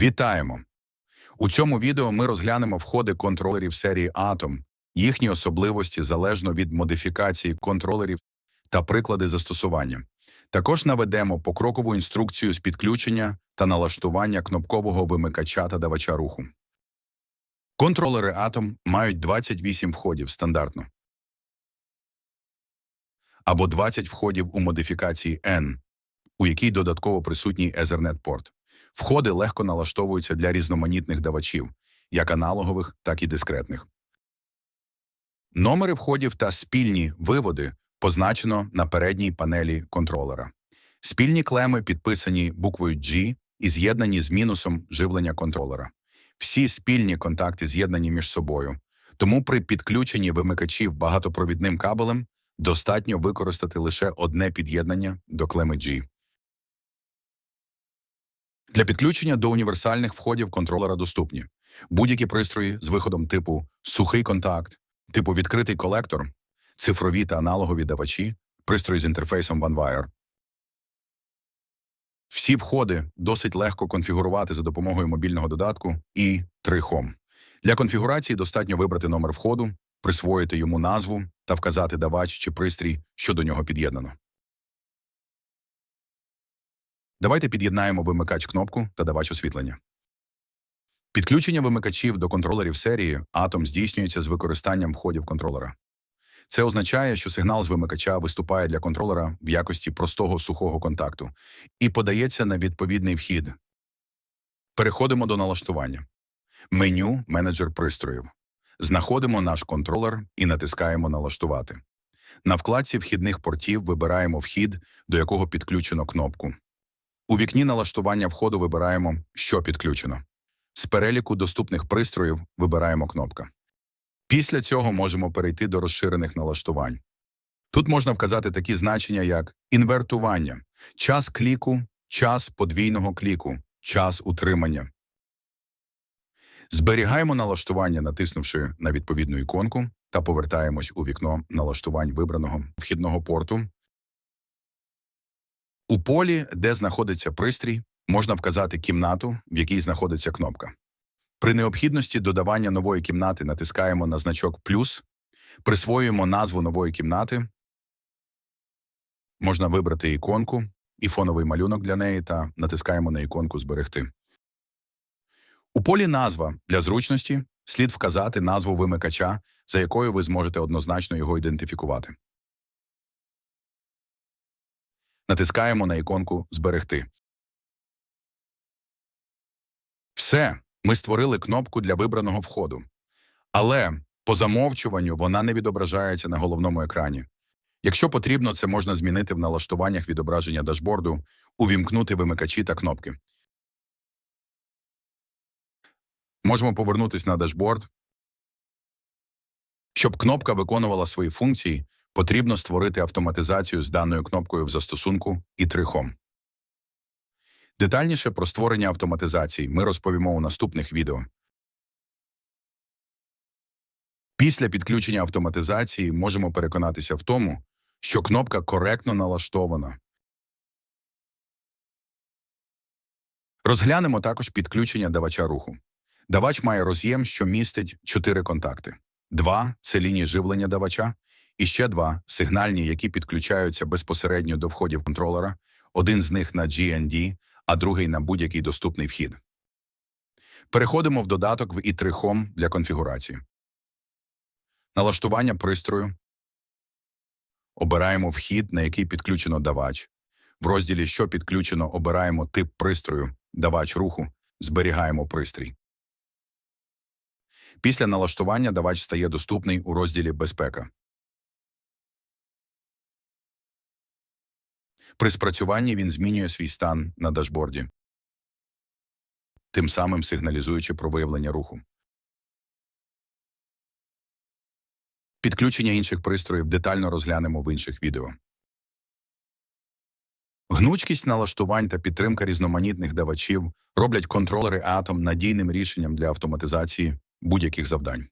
Вітаємо! У цьому відео ми розглянемо входи контролерів серії Atom, їхні особливості залежно від модифікації контролерів та приклади застосування. Також наведемо покрокову інструкцію з підключення та налаштування кнопкового вимикача та давача руху. Контролери Atom мають 28 входів стандартно або 20 входів у модифікації N, у якій додатково присутній Ethernet-порт. Входи легко налаштовуються для різноманітних давачів, як аналогових, так і дискретних. Номери входів та спільні виводи позначено на передній панелі контролера. Спільні клеми підписані буквою G і з'єднані з мінусом живлення контролера. Всі спільні контакти з'єднані між собою, тому при підключенні вимикачів багатопровідним кабелем достатньо використати лише одне під'єднання до клеми G. Для підключення до універсальних входів контролера доступні будь-які пристрої з виходом типу сухий контакт, типу відкритий колектор, цифрові та аналогові давачі, пристрої з інтерфейсом OneWire. Всі входи досить легко конфігурувати за допомогою мобільного додатку і 3Home. Для конфігурації достатньо вибрати номер входу, присвоїти йому назву та вказати давач чи пристрій, що до нього під'єднано. Давайте під'єднаємо вимикач кнопку та давач освітлення. Підключення вимикачів до контролерів серії Atom здійснюється з використанням входів контролера. Це означає, що сигнал з вимикача виступає для контролера в якості простого сухого контакту і подається на відповідний вхід. Переходимо до налаштування. Меню Менеджер пристроїв. Знаходимо наш контролер і натискаємо Налаштувати. На вкладці вхідних портів вибираємо вхід, до якого підключено кнопку. У вікні налаштування входу вибираємо Що підключено. З переліку доступних пристроїв вибираємо кнопка. Після цього можемо перейти до розширених налаштувань. Тут можна вказати такі значення, як інвертування, час кліку, час подвійного кліку, час утримання. Зберігаємо налаштування, натиснувши на відповідну іконку, та повертаємось у вікно налаштувань вибраного вхідного порту. У полі, де знаходиться пристрій, можна вказати кімнату, в якій знаходиться кнопка. При необхідності додавання нової кімнати натискаємо на значок плюс, присвоюємо назву нової кімнати. Можна вибрати іконку і фоновий малюнок для неї та натискаємо на іконку Зберегти. У полі Назва для зручності слід вказати назву вимикача, за якою ви зможете однозначно його ідентифікувати. Натискаємо на іконку Зберегти. Все. Ми створили кнопку для вибраного входу. Але по замовчуванню вона не відображається на головному екрані. Якщо потрібно, це можна змінити в налаштуваннях відображення дашборду, увімкнути вимикачі та кнопки. Можемо повернутися на дашборд. Щоб кнопка виконувала свої функції, потрібно створити автоматизацію з даною кнопкою в застосунку і 3Home. Детальніше про створення автоматизації ми розповімо у наступних відео. Після підключення автоматизації можемо переконатися в тому, що кнопка коректно налаштована. Розглянемо також підключення давача руху. Давач має роз'єм, що містить 4 контакти. Два це лінії живлення давача, і ще два сигнальні, які підключаються безпосередньо до входів контролера, один з них на GND, а другий на будь-який доступний вхід. Переходимо в додаток в i3 Home для конфігурації. Налаштування пристрою. Обираємо вхід, на який підключено давач. В розділі Що підключено, обираємо тип пристрою, давач руху, зберігаємо пристрій. Після налаштування давач стає доступний у розділі Безпека. При спрацюванні він змінює свій стан на дашборді, тим самим сигналізуючи про виявлення руху. Підключення інших пристроїв детально розглянемо в інших відео. Гнучкість налаштувань та підтримка різноманітних давачів роблять контролери Atom надійним рішенням для автоматизації будь-яких завдань.